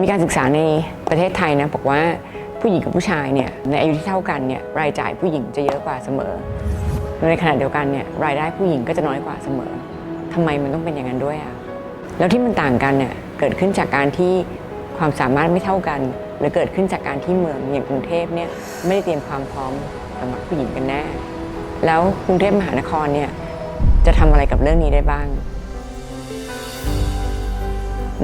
มีการศึกษาในประเทศไทยนะบอกว่าผู้หญิงกับผู้ชายเนี่ยในอายุที่เท่ากันเนี่ยรายจ่ายผู้หญิงจะเยอะกว่าเสมอ ในขณะเดียวกันเนี่ยรายได้ผู้หญิงก็จะน้อยกว่าเสมอทำไมมันต้องเป็นอย่างนั้นด้วยอะแล้วที่มันต่างกันเนี่ยเกิดขึ้นจากการที่ความสามารถไม่เท่ากันหรือเกิดขึ้นจากการที่เมืองอย่างกรุงเทพเนี่ยไม่ได้เตรียมความพร้อมสำหรับผู้หญิงกันแน่แล้วกรุงเทพมหานครเนี่ยจะทำอะไรกับเรื่องนี้ได้บ้าง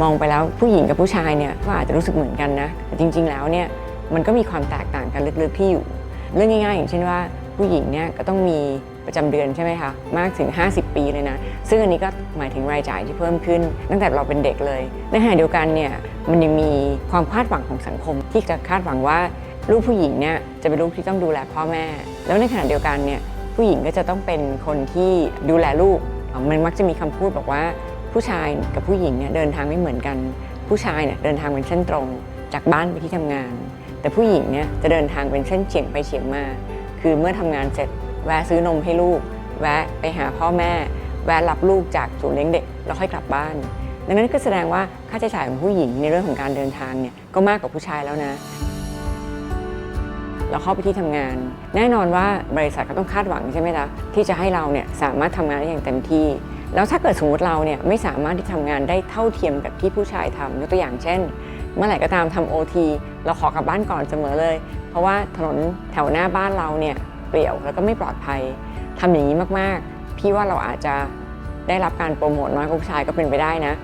มองไปแล้วผู้หญิงกับผู้ชายเนี่ยก็อาจจะรู้สึกเหมือนกันนะแต่จริง ๆ แล้วเนี่ยมันก็มีความแตกต่างกันลึกๆที่อยู่ เรื่องง่ายๆ อย่างเช่นว่าผู้หญิงเนี่ยก็ต้องมีประจำเดือนใช่ไหมคะมากถึง 50 ปีเลยนะ ซึ่งอันนี้ก็หมายถึงรายจ่ายที่เพิ่มขึ้น ตั้งแต่เราเป็นเด็กเลยในขณะเดียวกันเนี่ยมันยังมีความคาดหวังของสังคม ที่จะคาดหวังว่าลูกผู้หญิงเนี่ยจะเป็นลูกที่ต้องดูแลพ่อแม่ แล้วในขณะเดียวกันเนี่ยผู้หญิงก็จะต้องเป็นคนที่ดูแลลูกมันมักจะมีคำพูดบอกว่า ผู้ชายกับผู้หญิงเนี่ยเดินทางไม่เหมือนกัน ผู้ชายเนี่ยเดินทางเป็นเส้นตรงจากบ้านไปที่ทำงาน แต่ผู้หญิงเนี่ยจะเดินทางเป็นเส้นเฉียงไปเฉียงมา คือเมื่อทำงานเสร็จแวะซื้อนมให้ลูก แวะไปหาพ่อแม่ แวะรับลูกจากศูนย์เลี้ยงเด็กแล้วค่อยกลับบ้าน ดังนั้นก็แสดงว่าค่าใช้จ่ายของผู้หญิงในเรื่องของการเดินทางเนี่ยก็มากกว่าผู้ชายแล้วนะเราเข้าไปที่ทำงาน แน่นอนว่าบริษัทก็ต้องคาดหวังใช่ไหมล่ะที่จะให้เราเนี่ยสามารถทำงานได้อย่างเต็มที่ แล้วถ้าเกิดสมมติเราเนี่ยไม่สามารถที่ทำงานได้เท่าเทียมกับที่ผู้ชายทำยกตัวอย่างเช่น เมื่อไหร่ก็ตามทำโอทีเราขอกลับบ้านก่อนเสมอเลย เพราะว่าถนนแถวหน้าบ้านเราเนี่ยเปลี่ยวแล้วก็ไม่ปลอดภัยทำอย่างนี้มากๆ พี่ว่าเราอาจจะได้รับการโปรโมทน้อยกว่าผู้ชายก็เป็นไปได้นะ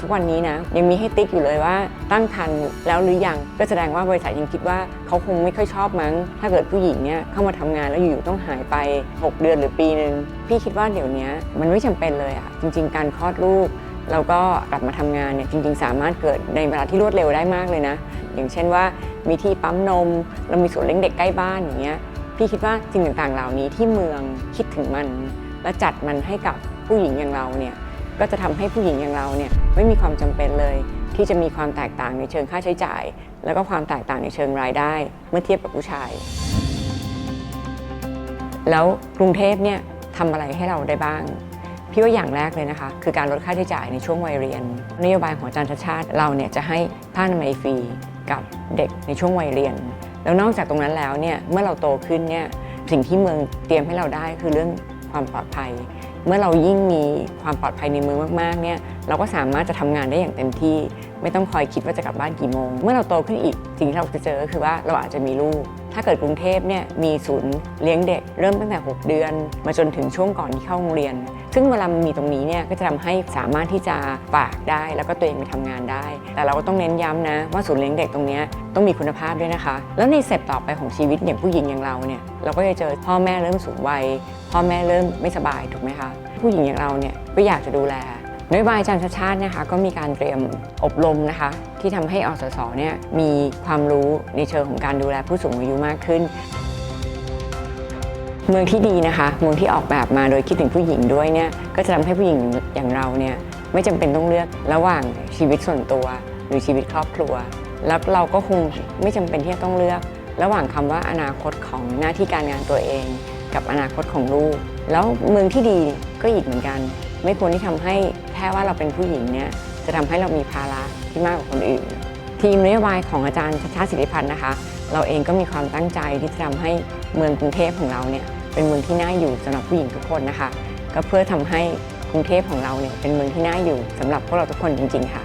ทุกวันนี้นะยังมีให้ติ๊กอยู่เลยว่าตั้งครรภ์แล้วหรือยังก็แสดงว่าบริษัทยังคิดว่าเขาคงไม่ค่อยชอบมั้ง ถ้าเกิดผู้หญิงเนี่ยเข้ามาทำงานแล้วอยู่ๆต้องหายไป 6 เดือนหรือปีหนึ่งพี่คิดว่าเดี๋ยวนี้มันไม่จำเป็นเลยอะจริง ๆ การคลอดลูกแล้วก็กลับมาทำงานเนี่ยจริง ๆ สามารถเกิดในเวลาที่รวดเร็วได้มากเลยนะ อย่างเช่นว่ามีที่ปั๊มนมเรามีศูนย์เลี้ยงเด็กใกล้บ้านอย่างเงี้ยพี่คิดว่าสิ่งต่างๆเหล่านี้ที่เมืองคิดถึงมัน และจัดมันให้กับผู้หญิงอย่างเราเนี่ยก็จะทำให้ผู้หญิงอย่างเราเนี่ยไม่มีความจำเป็นเลย ที่จะมีความแตกต่างในเชิงค่าใช้จ่าย แล้วก็ความแตกต่างในเชิงรายได้ เมื่อเทียบกับผู้ชาย แล้วกรุงเทพเนี่ยทำอะไรให้เราได้บ้างพี่ว่าอย่างแรกเลยนะคะ คือการลดค่าใช้จ่ายในช่วงวัยเรียน นโยบายของอาจารย์ชาติชาติเราเนี่ยจะให้ผ้าอนามัยฟรีกับเด็กในช่วงวัยเรียน แล้วนอกจากตรงนั้นแล้วเนี่ยเมื่อเราโตขึ้นเนี่ยสิ่งที่เมืองเตรียมให้เราได้คือเรื่องความปลอดภัย เมื่อเรายิ่งมีความปลอดภัยในเมืองมากๆเนี่ยเราก็สามารถจะทำงานได้อย่างเต็มที่ ไม่ต้องคอยคิดว่าจะกลับบ้านกี่โมง เมื่อเราโตขึ้นอีกสิ่งที่เราจะเจอก็คือว่าเราอาจจะมีลูก ถ้าเกิดกรุงเทพเนี่ยมีศูนย์เลี้ยงเด็ก เริ่มตั้งแต่ 6 เดือน มาจนถึงช่วงก่อนที่เข้าโรงเรียน ซึ่งเวลามีตรงนี้เนี่ยก็จะทำให้สามารถที่จะฝากได้ แล้วก็ตัวเองไปทำงานได้ แต่เราก็ต้องเน้นย้ำนะว่าศูนย์เลี้ยงเด็กตรงนี้ต้องมีคุณภาพด้วยนะคะ แล้วในสเต็ปต่อไปของชีวิตอย่างผู้หญิงอย่างเราเนี่ยเราก็จะเจอพ่อแม่เริ่มสูงวัยพ่อแม่เริ่มไม่สบายถูกไหมคะผู้หญิงอย่างเราเนี่ยก็อยากจะดูแล นโยบายอาจารย์ชาติชาตินะคะก็มีการเตรียมอบรมนะคะที่ทำให้อสสเนี่ยมีความรู้ในเชิงของการดูแลผู้สูงอายุมากขึ้น เมืองที่ดีนะคะ เมืองที่ออกแบบมาโดยคิดถึงผู้หญิงด้วยเนี่ยก็จะทำให้ผู้หญิงอย่างเราเนี่ยไม่จำเป็นต้องเลือกระหว่างชีวิตส่วนตัว หรือชีวิตครอบครัว แล้วเราก็คงไม่จำเป็นที่จะต้องเลือก ระหว่างคำว่าอนาคตของหน้าที่การงานตัวเอง กับอนาคตของลูก แล้วเมืองที่ดีก็อีกเหมือนกัน ไม่ควรที่ทำให้แค่ว่าเราเป็นผู้หญิงเนี่ยจะทำให้เรามีภาระที่มากกว่าคนอื่น ทีมนโยบายของอาจารย์ชาติชาติสิริพันธ์นะคะ เราเองก็มีความตั้งใจที่จะทำให้เมืองกรุงเทพของเราเนี่ยเป็นเมืองที่น่าอยู่สำหรับผู้หญิงทุกคนนะคะ ก็เพื่อทำให้กรุงเทพของเราเนี่ยเป็นเมืองที่น่าอยู่สำหรับพวกเราทุกคนจริง ๆ ค่ะ